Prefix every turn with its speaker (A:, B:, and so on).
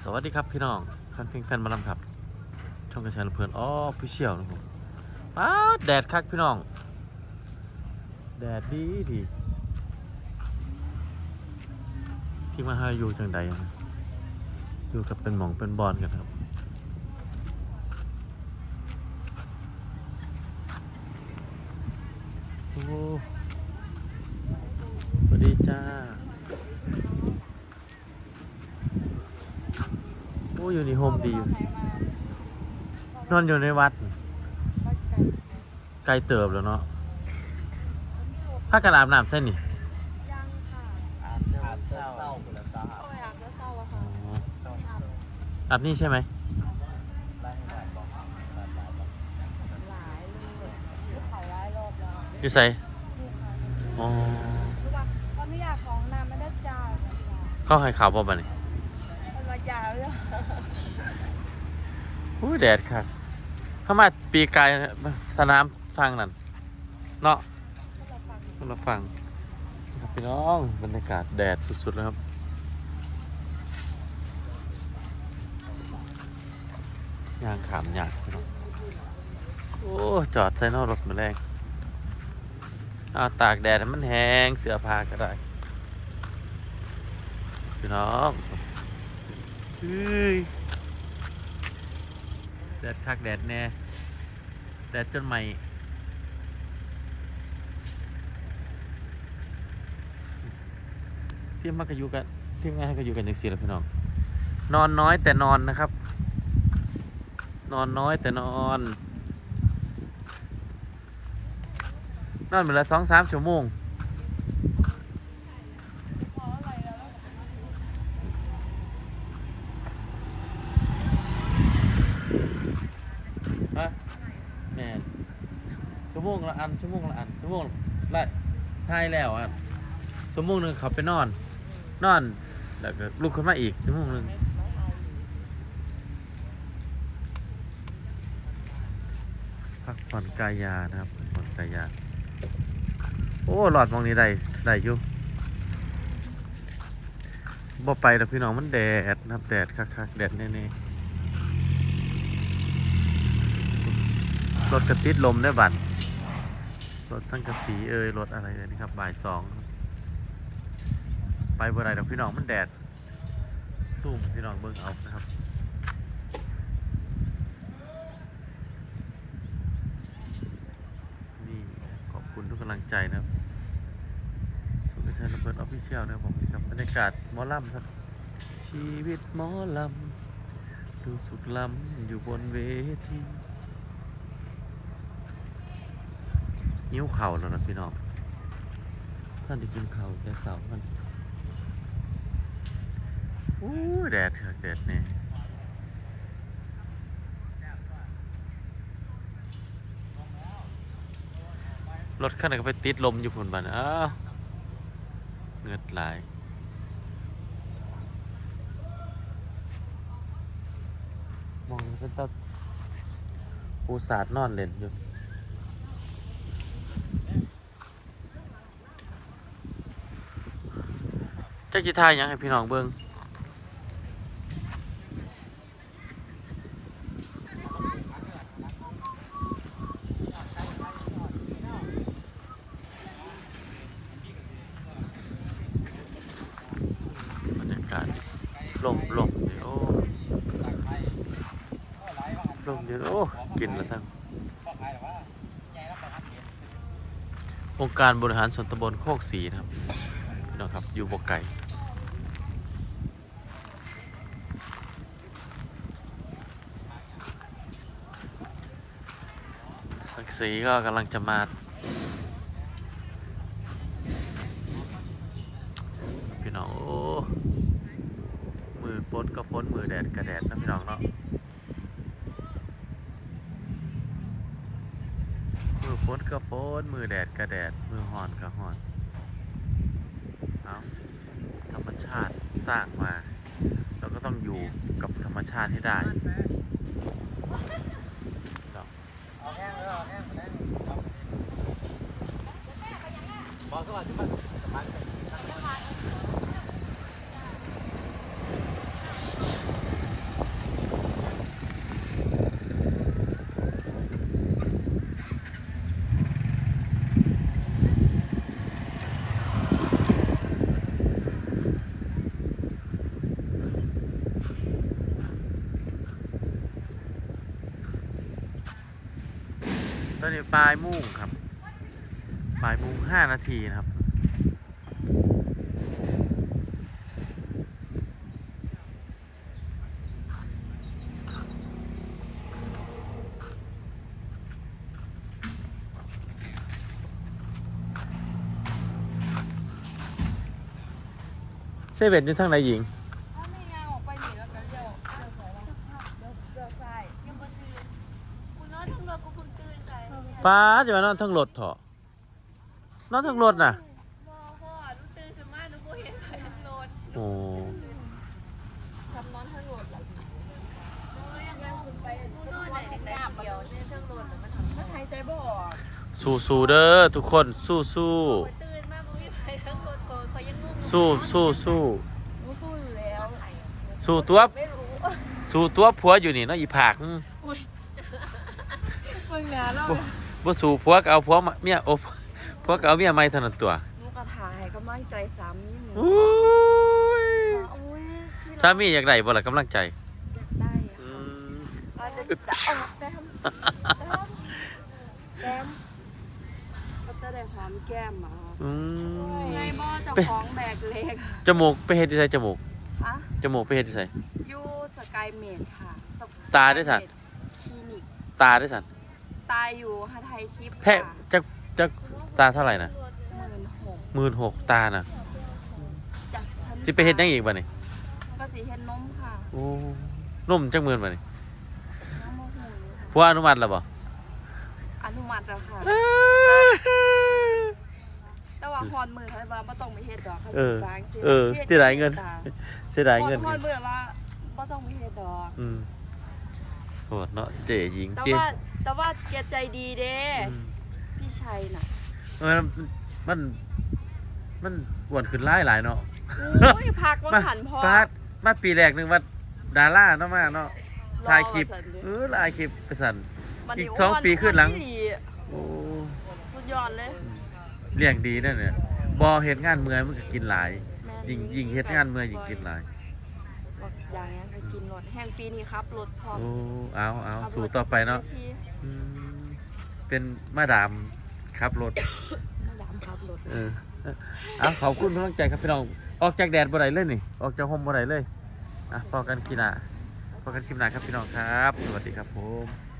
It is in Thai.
A: สวัสดีครับพี่น้องแฟนเพลงแฟนมาลำครับ ช่องกระชายลำเพลินอ๋อพี่เชี่ยวนะครับป้าแดดคักพี่น้อง แดดดีดีที่มาหาอยู่จังใดอะอยู่กับเป็นหมองเป็นบอลกันครับโอ้สวัสดีจ้า อ้อยู่ในโฮมดีอยู่นอนอยู่ในวัด ไกลเติบแล้วเนาะถ้ากันอาบน้ำใช่นี่
B: ยังค่ะ
C: อาบอาบเศร้าเศร้าหมดแล้วจ้า
B: เอาไปอาบแล้วเศร้าอะ
A: อ๋
B: ค่ะ
A: อ
B: ไม่อาบ
A: อาบนี่ใช่ไหม
C: ไล่ให้หน่อยบอกหลายหลายบอก
B: หลายเลยยกเขาหลายรอบแล้ว
A: อยู่ใส่
B: นี่ค่ะ
A: อ๋อ
B: รู้ป่ะตอนไม่อยากของน้ำไม่ได้จ่ายนะจ๊ะ
A: เข้าให้ข่าวบ่บัดนี่
B: มันมาจ่ายเลย
A: อู้แดดครับเข้ามาปีกายสนามฟังนั่นเนาะ
B: ถ้าเราฟัง
A: คนละฟังครับพี่น้องบรรยากาศแดดสุดๆเลยครับยางขามยากพี่น้องโอ้จอดใส่นอกรถมาแรงเอาตากแดดให้มันแห้งเสื้อผ้าก็ได้พี่น้อง เฮ้ยแดดคักแดดแน่แดดจนใหม่ทีมมันก็อยู่กันทีมงานก็อยู่กันอย่างสี่แหละพี่น้องนอนน้อยแต่นอนนะครับ นอนน้อยแต่นอน นอนเหมือนละสองสามชั่วโมง
B: เพราะอะไรแล้ว
A: ฮะแม่นชั่วโมงละอันชั่วโมงละอันชั่วโมงละทายแล้วอะชั่วโมงหนึ่งเขาไปนอน นอนแล้วก็ลุกขึ้นมาอีกชั่วโมงหนึ่งพักผ่อนกายานะครับพักผ่อนกายา โอ้หลอดมองนี้ได้ได้อยู่บ่ไปแล้วพี่น้องมันแดดนะครับแดดคักๆแดดแน่ๆ รถกระติดลมได้บัตรรถสังกะสีเอ่ยรถอะไรเลยนี่ครับบ่ายสอง ไปบ่ได้ดอกพี่น้องมันแดดซูมพี่น้องเบิ่งเอานะครับนี่ขอบคุณทุกกำลังใจนะครับสุขชัยระเบิดออฟฟิเชียลนะครับผมนี่ครับบรรยากาศมอลำครับ ชีวิตหมอลำดูสุดล้ำอยู่บนเวที หิ้วเข่าแล้วนะพี่น้อง ท่านได้กินเข่าแต่เสาร์มันอู้แดดค่ะแดดเนี่ยรถคันนั้นก็ไปติดลมอยู่พุ่นบันอ้าวเงือดไหลายมองเป็นตาปูสาดนอนเล่นอยู่ จะกีทายยังให้พี่น้องเบิ่งบรรยากาศลมลมเดี๋ยวลมเดี๋ยวโอ้กินล้วสั่งองค์การบริหารส่วนตำบลโคกศรีนะครับ น้องครับ อยู่บกไก่สักสีก็กำลังจะมา พี่น้อง โอ้ มือฝนก็ฝนมือแดดก็แดดนะพี่น้องเนาะมือฝนก็ฝนมือแดดก็แดด มือฮ้อนก็ฮ้อน เอาธรรมชาติสร้างมา เราก็ต้องอยู่กับธรรมชาติให้ได้
C: เอาแห้งเลยเอาแห้งแห้งบอกสวัสดีสมัค
A: ตอนนี้ปลายมุ่งครับปลายมุงห้านาทีนะครับเซเว่นอยู่ทางไหนหญิง
B: ถ้าไม่ยาวออกไปหนีแล้วก็เลี้ยวเลี้ยวซ้ายบ้างเลี้ยวเลี้ยวซ้าย
D: ยังบ่ตื่นกูนอนทั้งรถกูเพิ่งตื่น
A: ป้าจะมานอนทั้งรถเถอะนอนทั้งรถน่ะ
D: บ่พ่อหนูตื่นขึ้นมาหนูบ่เห็นใครทั้งรถ
A: โอ้
B: ทำนอนทางโหลดหลัง
D: หนูยังงงไปหนูนอนได้แต่เดียวเนี่ยทั้งรถมันทำ
B: มันหายใจบ่ออก
A: สู้สู้เด้อทุกคนสู้สู้
D: โอ้ยตื่นมาบ่มีใครทั้งรถเขาเขายังงง
A: สู้สู้สู้
B: รู้สู้อยู่แล้ว
A: สู้ตัว
B: ไม่รู้
A: สู้ตัวผัวอยู่นี่เนาะอีผาก อืม
B: มึงนะเรา
A: บ่บ่สู้ผัวก็เอาผัวมาเมียโอ้ผัวก็เอาเมียใหม่เท่านั้นตัว
B: หนูกระถ่ายกำลังใจสามีหนู
A: อุ้ย
B: อุ้ยที่
A: สามีอยากได้บ่ล่ะกำลังใจ
B: อยากได้
A: อื
B: อะ
A: ม
B: เราจะจะเอาแต้มแต้มแต้มก็จะได้หอมแก้มมา
A: อืม
B: ไงบ่เจะของแบกเล็ก
A: จมูกไปเฮ็ดที่ไสจมูก
B: คะ
A: จมูกไปเฮ็ดที่ไส
B: ยูสกายเมดค่ะ
A: ตาด้วยสัตว์
B: คลินิก
A: ตาได้สั่น
B: ตายอยู่ฮาไทยทิพย์
A: แพะจักจักตาเท่าไหร่น่ะ
B: หมื่นหก
A: 16,000ตาน่ะ
B: จากชั้น
A: สิไปเฮ็ดหยังอีกบัดนี้
B: ก็สิเฮ็ดนมค่ะ
A: โอ้นุ่มจักหมื่นบัดนี้
B: น้องโมโหค่ะ
A: ผัวอนุมัติแล้วบ่
B: อนุมัติแล้วค่ะ แต่ว่าฮอนมือเขาว่าบ่ต้องไปเฮ็ดดอกเขา
A: เออ
B: สิวางสิ
A: เออเสียดายเงิน เสียดายเงิน
B: ฮอนมือว่าบ่ต้องไปเฮ็ดดอก
A: อืมโหดเนาะเจ๋หญิง
B: แต่
A: เจ๋
B: ว่า แต่ว่าแกใจดีเด้
A: อืม
B: พี่ชัยน่ะ
A: มันมัน มันอ้วนขึ้นหลายหลายเนาะ
B: โอ้ยพักว่าหันพอ
A: ฟาดมาปีแรกนึงว่าดาราเนาะมาเนาะถ่ายคลิป
B: รอว่าซั่นเด้
A: เออถ่ายคลิปไปสั่น
B: บัด
A: อี
B: นี้
A: กสองปีขึ้นหลัง
B: อ้วดี
A: โอ้
B: สุดยอดเลย
A: เลี้ยงดีนั่นเนี่ยบ่เฮ็ดงานเมื่อยมันก็กินหลาย
B: แม่
A: ยิ่งยิ่งเฮ็ดงานเมื่อยยิ่งกินหลาย
B: บ อกอย่างเงี้ยไปกินรถแห่งปีนี้ครับรถพร้อม
A: โอ้เอาเอา
B: ขับรถ
A: สู่ต่อไปเนาะ
B: วที
A: อืมเป็นมาดามขับรถ
B: มาดามครับรถ
A: เออเอาขอบคุณทุกกำลังใจครับพี่น้อง ออกจากแดดบ่ได้เลยนี่ ออกจากห่มบ่ได้เลย อะพอกันกีฬาพอกันคลิปหน้าครับพี่น้องครับ สวัสดีครับผม